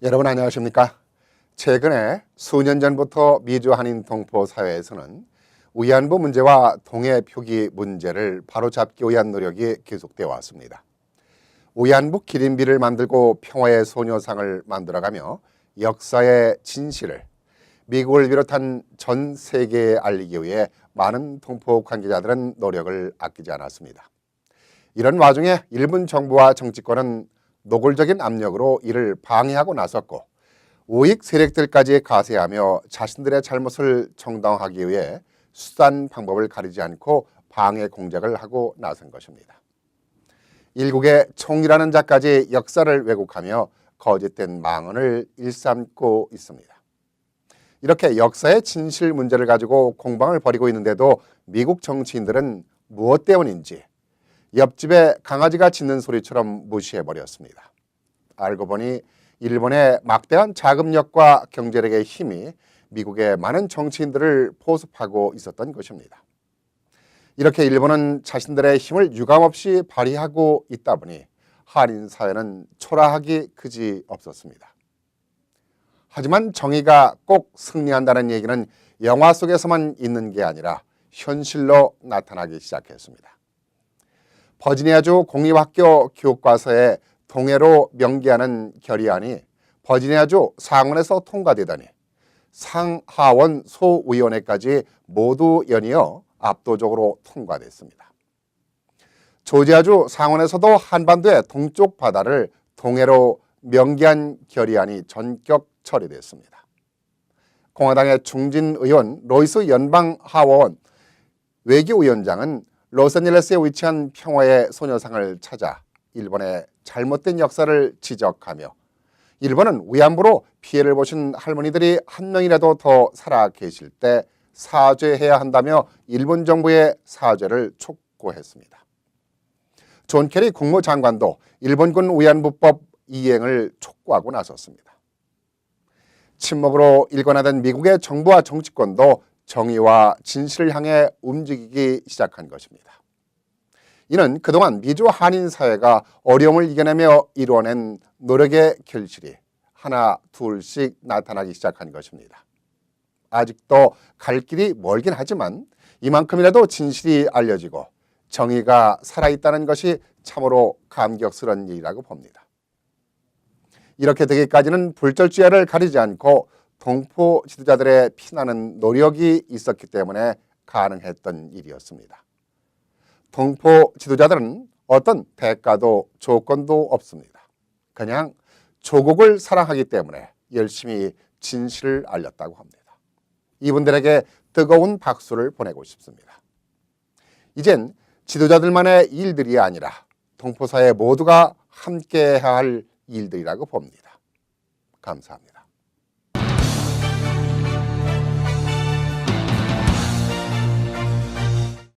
여러분 안녕하십니까? 최근에 수년 전부터 미주 한인 동포 사회에서는 위안부 문제와 동해 표기 문제를 바로잡기 위한 노력이 계속되어 왔습니다. 위안부 기린비를 만들고 평화의 소녀상을 만들어가며 역사의 진실을 미국을 비롯한 전 세계에 알리기 위해 많은 동포 관계자들은 노력을 아끼지 않았습니다. 이런 와중에 일본 정부와 정치권은 노골적인 압력으로 이를 방해하고 나섰고 우익 세력들까지 가세하며 자신들의 잘못을 정당화하기 위해 수단 방법을 가리지 않고 방해 공작을 하고 나선 것입니다. 일국의 총이라는 자까지 역사를 왜곡하며 거짓된 망언을 일삼고 있습니다. 이렇게 역사의 진실 문제를 가지고 공방을 벌이고 있는데도 미국 정치인들은 무엇 때문인지 옆집에 강아지가 짖는 소리처럼 무시해 버렸습니다. 알고 보니 일본의 막대한 자금력과 경제력의 힘이 미국의 많은 정치인들을 포섭하고 있었던 것입니다. 이렇게 일본은 자신들의 힘을 유감없이 발휘하고 있다 보니 한인 사회는 초라하기 그지 없었습니다. 하지만 정의가 꼭 승리한다는 얘기는 영화 속에서만 있는 게 아니라 현실로 나타나기 시작했습니다. 버지니아주 공립학교 교과서에 동해로 명기하는 결의안이 버지니아주 상원에서 통과되더니 상하원 소위원회까지 모두 연이어 압도적으로 통과됐습니다. 조지아주 상원에서도 한반도의 동쪽 바다를 동해로 명기한 결의안이 전격 처리됐습니다. 공화당의 중진 의원 로이스 연방 하원 외교위원장은 로스앤젤레스에 위치한 평화의 소녀상을 찾아 일본의 잘못된 역사를 지적하며 일본은 위안부로 피해를 보신 할머니들이 한 명이라도 더 살아 계실 때 사죄해야 한다며 일본 정부의 사죄를 촉구했습니다. 존 케리 국무장관도 일본군 위안부법 이행을 촉구하고 나섰습니다. 침묵으로 일관하던 미국의 정부와 정치권도 정의와 진실을 향해 움직이기 시작한 것입니다. 이는 그동안 미주 한인 사회가 어려움을 이겨내며 이루어낸 노력의 결실이 하나 둘씩 나타나기 시작한 것입니다. 아직도 갈 길이 멀긴 하지만 이만큼이라도 진실이 알려지고 정의가 살아있다는 것이 참으로 감격스러운 일이라고 봅니다. 이렇게 되기까지는 불철주야를 가리지 않고 동포 지도자들의 피나는 노력이 있었기 때문에 가능했던 일이었습니다. 동포 지도자들은 어떤 대가도 조건도 없습니다. 그냥 조국을 사랑하기 때문에 열심히 진실을 알렸다고 합니다. 이분들에게 뜨거운 박수를 보내고 싶습니다. 이젠 지도자들만의 일들이 아니라 동포사회 모두가 함께해야 할 일들이라고 봅니다. 감사합니다.